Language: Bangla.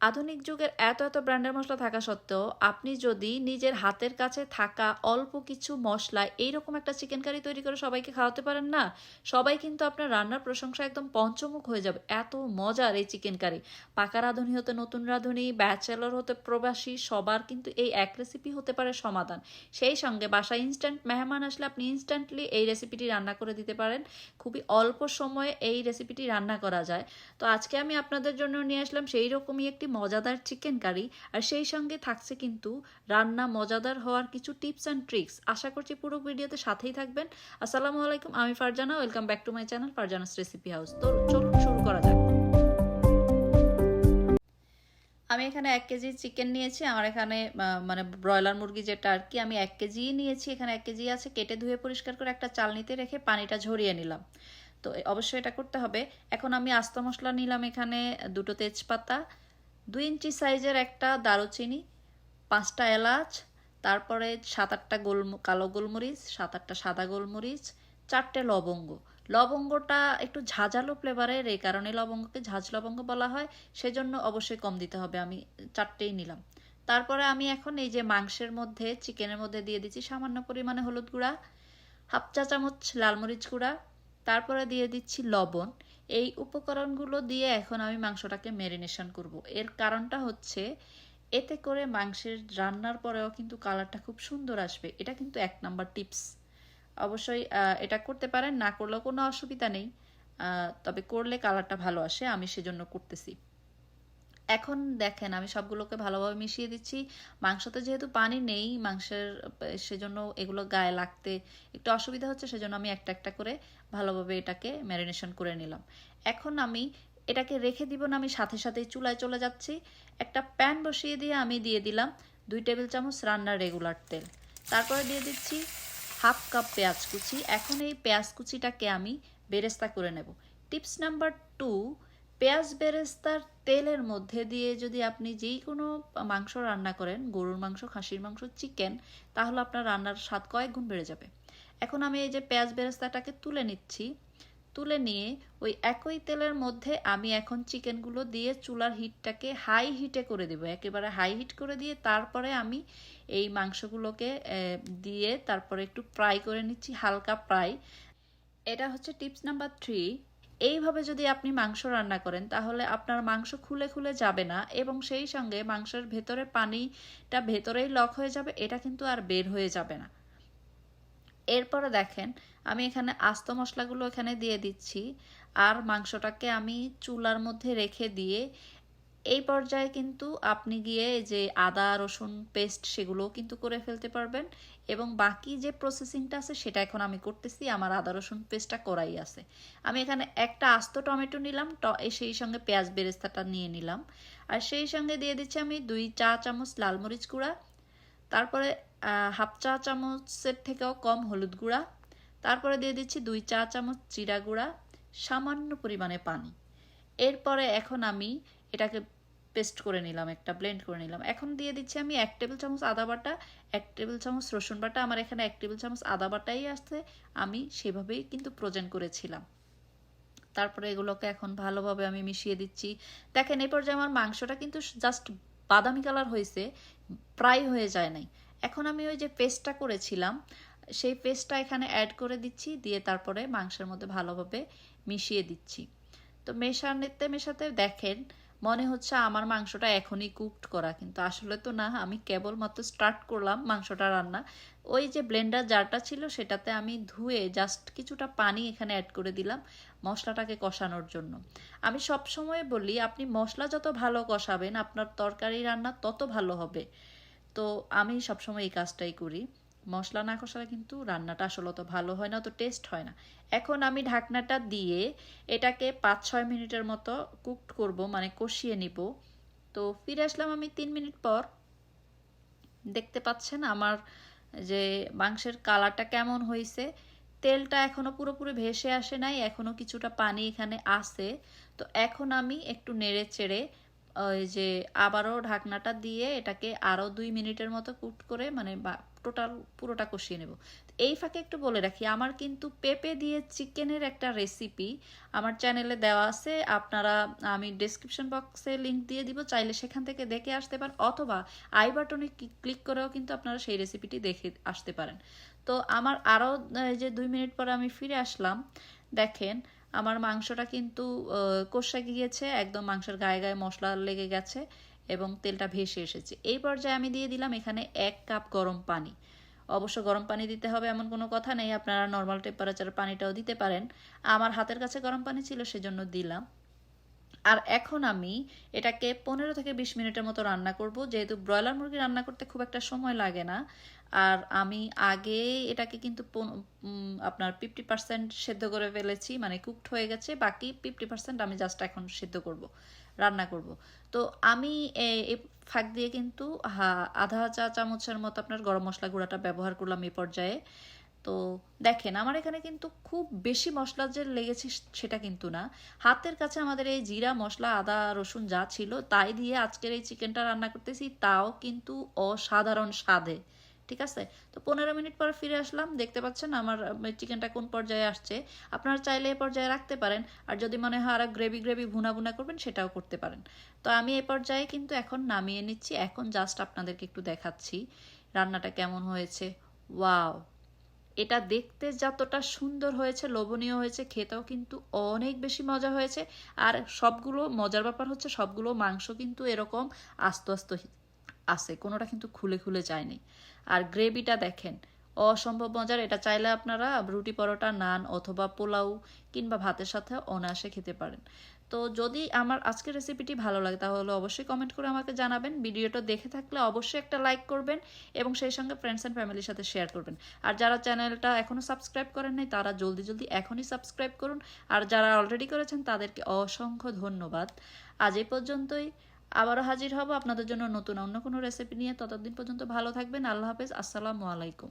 আধুনিক যুগের এত এত ব্র্যান্ডের মশলা থাকা সত্ত্বেও আপনি যদি নিজের হাতের কাছে থাকা অল্প কিছু মশলা এইরকম একটা চিকেন কারি তৈরি করে সবাইকে খাওয়াতে পারেন না, সবাই কিন্তু আপনার রান্নার প্রশংসা একদম পঞ্চমুখ হয়ে যাবে। এত মজার এই চিকেন কারি পাকা রাঁধুনি হতে নতুন রাঁধুনি ব্যাচেলর হতে প্রবাসী, সবার কিন্তু এই এক রেসিপি হতে পারে সমাধান। সেই সঙ্গে বাসায় ইনস্ট্যান্ট মেহমান আসলে আপনি ইনস্ট্যান্টলি এই রেসিপিটি রান্না করে দিতে পারেন। খুবই অল্প সময়ে এই রেসিপিটি রান্না করা যায়। তো আজকে আমি আপনাদের জন্য নিয়ে আসলাম সেই রকমই একটি মজাদার চিকেন কারি, আর সেই সঙ্গে থাকছে কিন্তু রান্না মজাদার হওয়ার কিছু টিপস অ্যান্ড ট্রিক্স। আশা করছি পুরো ভিডিওতে সাথেই থাকবেন। আসসালামু আলাইকুম, আমি Farzana, welcome back to my channel Farzana's recipe house. তো চলুন, শুরু করা যাক। আমি এখানে এক কেজি চিকেন নিয়েছি, আমার এখানে মানে ব্রয়লার মুরগি যেটা আর কি, আমি এক কেজি নিয়েছি। এখানে এক কেজি আছে, কেটে ধুয়ে পরিষ্কার করে একটা চালনিতে রেখে পানিটা ঝরিয়ে নিলাম। তো অবশ্যই এটা করতে হবে। এখন আমি আস্ত মশলা নিলাম এখানে দুটো তেজপাতা দুই ইঞ্চি সাইজের একটা দারুচিনি, পাঁচটা এলাচ, তারপরে সাত আটটা গোল কালো গোলমরিচ সাত আটটা সাদা গোলমরিচ, চারটে লবঙ্গ। লবঙ্গটা একটু ঝাঁঝালো ফ্লেভারের এই কারণে লবঙ্গকে ঝাঁঝ লবঙ্গ বলা হয়। সেজন্য অবশ্যই কম দিতে হবে, আমি চারটেই নিলাম। তারপরে আমি এখন এই যে মাংসের মধ্যে, চিকেনের মধ্যে দিয়ে দিচ্ছি সামান্য পরিমাণে হলুদ গুঁড়া, হাফ চা চামচ লাল মরিচ গুঁড়া, তারপরে দিয়ে দিচ্ছি লবণ। এই উপকরণগুলো দিয়ে এখন আমি মাংসটাকে ম্যারিনেশন করব। এর কারণটা হচ্ছে, এতে করে মাংসের রান্নার পরেও কিন্তু কালারটা খুব সুন্দর আসবে। এটা কিন্তু এক নাম্বার টিপস অবশ্যই এটা করতে পারেন, না করলেও কোনো অসুবিধা নেই। তবে করলে কালারটা ভালো আসে, আমি সেজন্য করতেছি। এখন দেখেন, আমি সবগুলোকে ভালোভাবে মিশিয়ে দিচ্ছি। মাংসতে যেহেতু পানি নেই, মাংসের, সেজন্য এগুলো গায়ে লাগতে একটু অসুবিধা হচ্ছে, সেজন্য আমি একটা একটা করে ভালোভাবে এটাকে ম্যারিনেশন করে নিলাম। এখন আমি এটাকে রেখে দিব না, আমি সাথে সাথেই চুলায় চলে যাচ্ছি। একটা প্যান বসিয়ে দিয়ে আমি দিয়ে দিলাম দুই টেবিল চামচ রান্নার রেগুলার তেল। তারপরে দিয়ে দিচ্ছি হাফ কাপ পেঁয়াজ কুচি। এখন এই পেঁয়াজ কুচিটাকে আমি বেরেস্তা করে নেব। টিপস নাম্বার টু পেঁয়াজ বেরেস্তার তেলের মধ্যে দিয়ে যদি আপনি যেই কোনো মাংস রান্না করেন, গরুর মাংস, খাসির মাংস চিকেন তাহলে আপনার রান্নার স্বাদ কয়েক গুণ বেড়ে যাবে। এখন আমি এই যে পেঁয়াজ বেরেস্তাটাকে তুলে নিচ্ছি, তুলে নিয়ে ওই একই তেলের মধ্যে আমি এখন চিকেনগুলো দিয়ে চুলার হিটটাকে হাই হিটে করে দেবো। একেবারে হাই হিট করে দিয়ে তারপরে আমি এই মাংসগুলোকে দিয়ে তারপরে একটু ফ্রাই করে নিচ্ছি, হালকা ফ্রাই। এটা হচ্ছে টিপস নাম্বার থ্রি। এইভাবে যদি আপনি মাংস রান্না করেন, তাহলে আপনার মাংস খুলে খুলে যাবে না এবং সেই সঙ্গে মাংসের ভেতরে পানিটা ভেতরেই লক হয়ে যাবে, এটা কিন্তু আর বের হয়ে যাবে না। এরপরে দেখেন, আমি এখানে আস্ত মশলাগুলো এখানে দিয়ে দিচ্ছি। আর মাংসটাকে আমি চুলার মধ্যে রেখে দিয়ে এই পর্যায়ে কিন্তু আপনি গিয়ে যে আদা, রসুন পেস্ট সেগুলোও কিন্তু করে ফেলতে পারবেন এবং বাকি যে প্রসেসিংটা আছে সেটা এখন আমি করতেছি, আমার আদা, রসুন পেস্টটা করাই আছে। আমি এখানে একটা আস্ত টমেটো নিলাম সেই সঙ্গে পেঁয়াজ বেরেস্তাটা নিয়ে নিলাম। আর সেই সঙ্গে দিয়ে দিচ্ছি আমি দুই চা চামচ লাল মরিচ গুঁড়া, তারপরে হাফ চা চামচের থেকেও কম হলুদ গুঁড়া, তারপরে দিয়ে দিচ্ছি দুই চা চামচ জিরা গুঁড়া, সামান্য পরিমাণে পানি। এরপরে এখন আমি এটাকে পেস্ট করে নিলাম, একটা ব্লেন্ড করে নিলাম। এখন দিয়ে দিচ্ছি আমি এক টেবিল চামচ আদা বাটা, এক টেবিল চামচ রসুন বাটা। আমার এখানে এক টেবিল চামচ আদা বাটাই আসছে আমি সেভাবেই কিন্তু প্রোজেন করেছিলাম। তারপরে এগুলোকে এখন ভালোভাবে আমি মিশিয়ে দিচ্ছি। দেখেন এই পর্যায়ে আমার মাংসটা কিন্তু জাস্ট বাদামি কালার হয়েছে, প্রায় হয়ে যায় নাই। এখন আমি ওই যে পেস্টটা করেছিলাম, সেই পেস্টটা এখানে অ্যাড করে দিচ্ছি, দিয়ে তারপরে মাংসের মধ্যে ভালোভাবে মিশিয়ে দিচ্ছি। তো মেশাতে মেশাতে দেখেন মনে হচ্ছে আমার মাংসটা এখনই কুকড করা, কিন্তু আসলে তো না, আমি কেবলমাত্র স্টার্ট করলাম মাংসটা রান্না। ওই যে ব্লেন্ডার জারটা ছিল, সেটাতে আমি ধুয়ে জাস্ট কিছুটা পানি এখানে অ্যাড করে দিলাম মশলাটাকে কষানোর জন্য। আমি সব সময় বলি, আপনি মশলা যত ভালো কষাবেন, আপনার তরকারি রান্না তত ভালো হবে। তো আমি সবসময় এই কাজটাই করি। মশলা না কষালে কিন্তু রান্নাটা আসলে তো ভালো হয় না তো টেস্ট হয় না। এখন আমি ঢাকনাটা দিয়ে এটাকে পাঁচ ছয় মিনিটের মতো কুকড করব মানে কষিয়ে নিব। তো ফিরে আসলাম আমি তিন মিনিট পর। দেখতে পাচ্ছেন আমার যে মাংসের কালারটা কেমন হয়েছে। তেলটা এখনও পুরোপুরি ভেসে আসে নাই এখনও কিছুটা পানি এখানে আছে। তো এখন আমি একটু নেড়ে চেড়ে ওই যে আবারও ঢাকনাটা দিয়ে এটাকে আরও দুই মিনিটের মতো কুট করে মানে টোটাল পুরোটা কষিয়ে নেব। এই ফাঁকে একটু বলে রাখি, আমার কিন্তু পেঁপে দিয়ে চিকেনের একটা রেসিপি আমার চ্যানেলে দেওয়া আছে। আপনারা, আমি ডেসক্রিপশন বক্সে লিংক দিয়ে দিব, চাইলে সেখান থেকে দেখে আসতে পারেন, অথবা আই বাটনে ক্লিক করেও কিন্তু আপনারা সেই রেসিপিটি দেখে আসতে পারেন। তো আমার আরও যে দুই মিনিট পরে আমি ফিরে আসলাম, দেখেন আমার মাংসটা কিন্তু কষে গিয়েছে, একদম মাংসের গায়ে গায়ে মশলা লেগে গেছে। এবং তেলটা ভেসে এসেছে। এই পর্যায়ে আমি দিয়ে দিলাম এখানে এক কাপ গরম পানি। অবশ্য গরম পানি দিতে হবে এমন কোনো কথা নেই, আপনারা নর্মাল টেম্পারেচার পানিটাও দিতে পারেন। আমার হাতের কাছে গরম পানি ছিল, সেজন্য দিলাম। আর এখন আমি এটাকে পনেরো থেকে বিশ মিনিটের মতো রান্না করব। যেহেতু ব্রয়লার মুরগি রান্না করতে খুব একটা সময় লাগে না, আর আমি আগে এটাকে কিন্তু আপনার ফিফটি পার্সেন্ট সেদ্ধ করে ফেলেছি মানে কুকড হয়ে গেছে। বাকি ফিফটি পার্সেন্ট আমি জাস্ট এখন সেদ্ধ করব। রান্না করব। তো আমি ফাঁক দিয়ে কিন্তু আধা চা চামচের মতো আপনার গরম মশলা গুঁড়াটা ব্যবহার করলাম এই পর্যায়ে। তো দেখেন, আমার এখানে কিন্তু খুব বেশি মশলা যে লেগেছে সেটা কিন্তু না। হাতের কাছে আমাদের এই জিরা, মশলা, আদা, রসুন যা ছিল, তাই দিয়ে আজকের এই চিকেনটা রান্না করতেছি, তাও কিন্তু অসাধারণ স্বাদে। ঠিক আছে? তো পনেরো মিনিট পর ফিরে আসলাম, দেখতে পাচ্ছেন আমার চিকেনটা কোন পর্যায়ে আসছে। আপনারা চাইলে এই পর্যায়ে রাখতে পারেন, আর যদি মনে হয় আর গ্রেভি গ্রেভি ভুনা ভুনা করবেন, সেটাও করতে পারেন। তো আমি এ পর্যায়ে কিন্তু এখন নামিয়ে নিচ্ছি, এখন জাস্ট আপনাদেরকে একটু দেখাচ্ছি রান্নাটা কেমন হয়েছে। ওয়াও! এটা দেখতে যতটা সুন্দর হয়েছে, লোভনীয় হয়েছে, খেতেও কিন্তু অনেক বেশি মজা হয়েছে। আর সবগুলো, মজার ব্যাপার হচ্ছে সবগুলো মাংস কিন্তু এরকম আস্ত আস্ত আছে, কোনোটা কিন্তু খুলে খুলে যায়নি। আর গ্রেভিটা দেখেন, অসম্ভব মজার। এটা চাইলে আপনারা রুটি পরোটা, নান অথবা পোলাও কিংবা ভাতের সাথে অনায়াসে খেতে পারেন। তো যদি আমার আজকের রেসিপিটি ভালো লাগে, তাহলে অবশ্যই কমেন্ট করে আমাকে জানাবেন। ভিডিওটা দেখে থাকলে অবশ্যই একটা লাইক করবেন এবং সেই সঙ্গে ফ্রেন্ডস অ্যান্ড ফ্যামিলির সাথে শেয়ার করবেন। আর যারা চ্যানেলটা এখনও সাবস্ক্রাইব করেন নাই, তারা জলদি জলদি এখনই সাবস্ক্রাইব করুন। আর যারা অলরেডি করেছেন, তাদেরকে অসংখ্য ধন্যবাদ। আজ এই পর্যন্তই। আবারও হাজির হব আপনাদের জন্য নতুন অন্য কোনো রেসিপি নিয়ে। ততদিন পর্যন্ত ভালো থাকবেন। আল্লাহ হাফেজ। আসসালামু আলাইকুম।